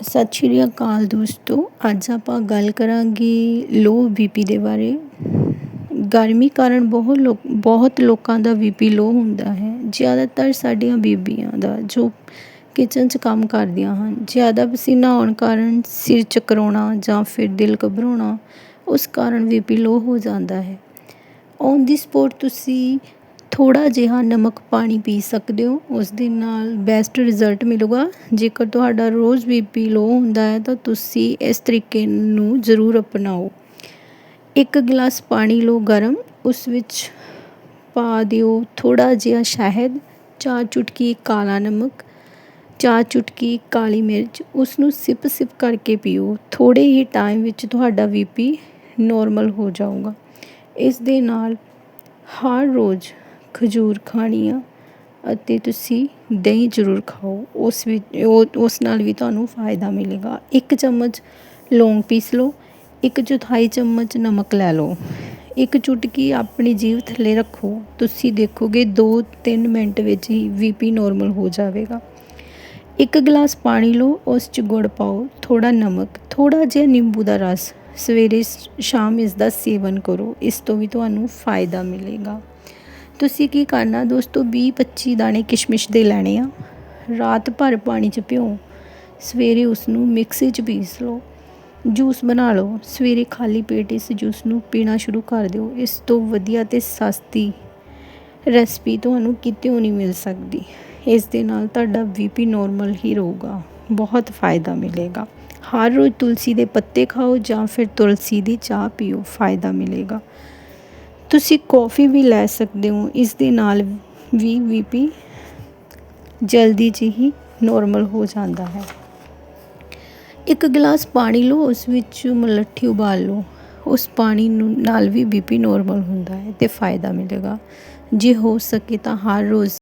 ਸਤਿ ਸ਼੍ਰੀ ਅਕਾਲ ਦੋਸਤੋ, ਅੱਜ ਆਪਾਂ ਗੱਲ ਕਰਾਂਗੇ ਲੋ ਬੀਪੀ ਦੇ ਬਾਰੇ। ਗਰਮੀ ਕਾਰਨ ਬਹੁਤ ਲੋਕ, ਬਹੁਤ ਲੋਕਾਂ ਦਾ ਬੀਪੀ ਲੋ ਹੁੰਦਾ ਹੈ। ਜ਼ਿਆਦਾਤਰ ਸਾਡੀਆਂ ਬੀਬੀਆਂ ਦਾ, ਜੋ ਕਿਚਨ 'ਚ ਕੰਮ ਕਰਦੀਆਂ ਹਨ। ਜ਼ਿਆਦਾ ਪਸੀਨਾ ਆਉਣ ਕਾਰਨ ਸਿਰ ਚਕਰਾਉਣਾ ਜਾਂ ਫਿਰ ਦਿਲ ਘਬਰਾਉਣਾ, ਉਸ ਕਾਰਨ ਬੀਪੀ ਲੋ ਹੋ ਜਾਂਦਾ ਹੈ। ਔਨ ਦੀ ਸਪੋਟ ਤੁਸੀਂ ਥੋੜ੍ਹਾ ਜਿਹਾ ਨਮਕ ਪਾਣੀ ਪੀ ਸਕਦੇ ਹੋ, ਉਸ ਦੇ ਨਾਲ ਬੈਸਟ ਰਿਜ਼ਲਟ ਮਿਲੂਗਾ। ਜੇਕਰ ਤੁਹਾਡਾ ਰੋਜ਼ ਬੀਪੀ ਲੋ ਹੁੰਦਾ ਹੈ, ਤਾਂ ਤੁਸੀਂ ਇਸ ਤਰੀਕੇ ਨੂੰ ਜ਼ਰੂਰ ਅਪਣਾਓ। ਇੱਕ ਗਲਾਸ ਪਾਣੀ ਲਓ ਗਰਮ, ਉਸ ਵਿੱਚ ਪਾ ਦਿਓ ਥੋੜ੍ਹਾ ਜਿਹਾ ਸ਼ਹਿਦ, ਚਾਰ ਚੁਟਕੀ ਕਾਲਾ ਨਮਕ, ਚਾਰ ਚੁਟਕੀ ਕਾਲੀ ਮਿਰਚ, ਉਸ ਨੂੰ ਸਿਪ ਸਿਪ ਕਰਕੇ ਪੀਓ। ਥੋੜ੍ਹੇ ਹੀ ਟਾਈਮ ਵਿੱਚ ਤੁਹਾਡਾ ਬੀਪੀ ਨੋਰਮਲ ਹੋ ਜਾਊਗਾ। ਇਸ ਦੇ ਨਾਲ ਹਰ ਰੋਜ਼ ਖਜੂਰ ਖਾਣੀ ਆ ਅਤੇ ਤੁਸੀਂ ਦਹੀਂ ਜ਼ਰੂਰ ਖਾਓ। ਉਸ ਵਿੱਚ ਉਹ, ਉਸ ਨਾਲ ਵੀ ਤੁਹਾਨੂੰ ਫਾਇਦਾ ਮਿਲੇਗਾ। ਇੱਕ ਚਮਚ ਲੌਂਗ ਪੀਸ ਲਓ, ਇੱਕ ਚੌਥਾਈ ਚਮਚ ਨਮਕ ਲੈ ਲਓ। ਇੱਕ ਚੁਟਕੀ ਆਪਣੀ ਜੀਭ ਥੱਲੇ ਰੱਖੋ। ਤੁਸੀਂ ਦੇਖੋਗੇ 2-3 ਮਿੰਟ ਵਿੱਚ ਹੀ ਬੀਪੀ ਨੋਰਮਲ ਹੋ ਜਾਵੇਗਾ। ਇੱਕ ਗਲਾਸ ਪਾਣੀ ਲਓ, ਉਸ 'ਚ ਗੁੜ ਪਾਓ ਥੋੜਾ ਨਮਕ ਥੋੜਾ ਜਿਹਾ ਨਿੰਬੂ ਦਾ ਰਸ। ਸਵੇਰੇ ਸ਼ਾਮ ਇਸ ਦਾ ਸੇਵਨ ਕਰੋ। ਇਸ ਤੋਂ ਵੀ ਤੁਹਾਨੂੰ ਫਾਇਦਾ ਮਿਲੇਗਾ। ਤੁਸੀਂ ਕੀ ਕਰਨਾ ਦੋਸਤੋ? 20-25 ਦਾਣੇ ਕਿਸ਼ਮਿਸ਼ ਦੇ ਲੈਣੇ ਆ। ਰਾਤ ਭਰ ਪਾਣੀ 'ਚ ਭਿਓ ਸਵੇਰੇ ਉਸ ਨੂੰ ਮਿਕਸੀ 'ਚ ਪੀਸ ਲਓ। ਜੂਸ ਬਣਾ ਲਓ। ਸਵੇਰੇ ਖਾਲੀ ਪੇਟ ਇਸ ਜੂਸ ਨੂੰ ਪੀਣਾ ਸ਼ੁਰੂ ਕਰ ਦਿਓ। ਇਸ ਤੋਂ ਵਧੀਆ ਤੇ ਸਸਤੀ ਰੈਸਪੀ ਤੁਹਾਨੂੰ ਕਿਤੇ ਨਹੀਂ ਮਿਲ ਸਕਦੀ। ਇਸ ਦੇ ਨਾਲ ਤੁਹਾਡਾ ਬੀਪੀ ਨਾਰਮਲ ਹੀ ਰਹੂਗਾ। ਬਹੁਤ ਫਾਇਦਾ ਮਿਲੇਗਾ। ਹਰ ਰੋਜ਼ ਤੁਲਸੀ ਦੇ ਪੱਤੇ ਖਾਓ ਜਾਂ ਫਿਰ ਤੁਲਸੀ ਦੀ ਚਾਹ ਪੀਓ, ਫਾਇਦਾ ਮਿਲੇਗਾ। ਤੁਸੀਂ ਕੌਫੀ ਵੀ ਲੈ ਸਕਦੇ ਹੋ, ਇਸ ਦੇ ਨਾਲ ਵੀ ਬੀ ਪੀ ਜਲਦੀ ਹੀ ਨੋਰਮਲ ਹੋ ਜਾਂਦਾ ਹੈ। ਇੱਕ ਗਲਾਸ ਪਾਣੀ ਲਓ, ਉਸ ਵਿੱਚ ਮਲੱਠੀ ਉਬਾਲ ਲਓ, ਉਸ ਪਾਣੀ ਨੂੰ ਨਾਲ ਵੀ ਬੀਪੀ ਨੋਰਮਲ ਹੁੰਦਾ ਹੈ ਤੇ ਫਾਇਦਾ ਮਿਲੇਗਾ। ਜੇ ਹੋ ਸਕੇ ਤਾਂ ਹਰ ਰੋਜ਼